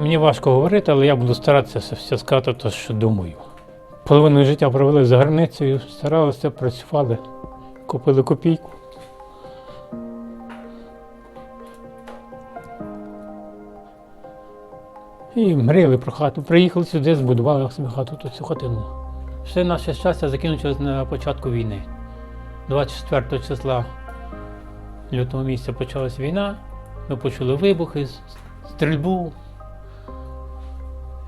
Мені важко говорити, але я буду старатися все- сказати, те, що думаю. Половину життя провели за границею, старалися, працювали, купили копійку. І мріяли про хату. Приїхали сюди, збудували собі хату, тут цю хатину. Все наше щастя закінчилось на початку війни. 24 числа лютого місяця почалась війна. Ми почули вибухи, стрільбу.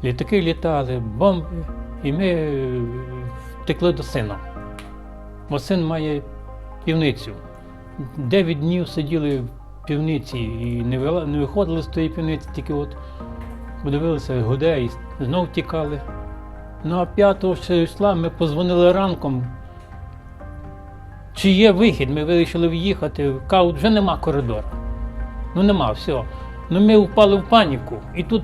Літаки літали, бомби. І ми е, втекли до сина. Бо син має півницю. Дев'ять днів сиділи в півниці і не, виходили з тої півниці, тільки от подивилися, гуде і знов тікали. Ну а 5 числа ми позвонили ранком. Чи є вихід? Ми вирішили в'їхати. Кажуть, вже нема коридору. Ну нема, все. Ну ми впали в паніку. І тут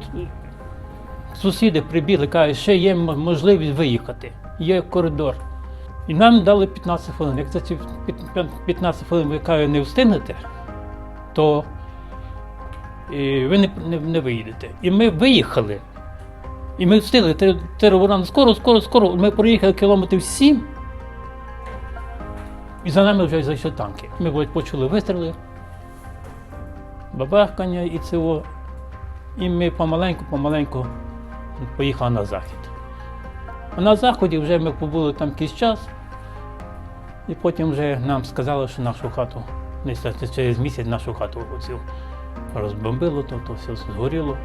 сусіди прибігли, кажуть, ще є можливість виїхати. Є коридор. І нам дали 15 хвилин. Як за ці 15 хвилин ви кажуть, не встигнете, то ви не, не, не виїдете. І ми виїхали. І ми встигли три скоро, скоро, скоро. Ми проїхали кілометрів сім. І за нами вже зайшли танки. Ми почули вистріли, бабахкання і цього. І ми помаленьку, поїхали на захід. А на заході вже ми побули там якийсь час, і потім вже нам сказали, що нашу хату, через місяць нашу хату оцю розбомбило, то, то все згоріло.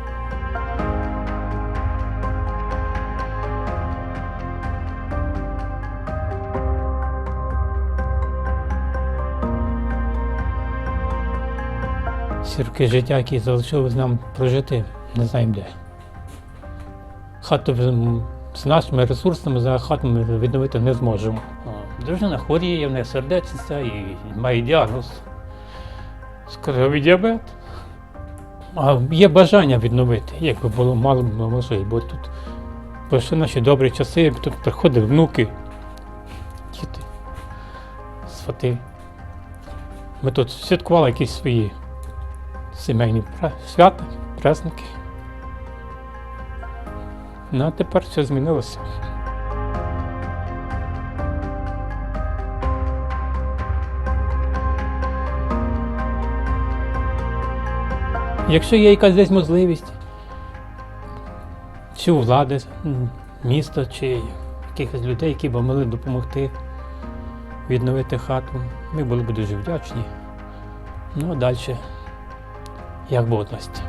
Ці роки життя, які залишилось нам прожити, не знаємо де. Хату з нашими ресурсами за хату ми відновити не зможемо. Дружина хворіє, в неї сердечниця і має діагноз. Скажовий діабет. А є бажання відновити, якби було мало б можливо, бо тут пройшли наші добрі часи, тут приходили внуки, діти, свати. Ми тут святкували якісь свої сімейні свята, праздники. Ну, а тепер все змінилося. Якщо є якась десь можливість, чи у влади міста, чи якихось людей, які б могли допомогти відновити хату, ми були б дуже вдячні. Ну а далі, як Бог дасть.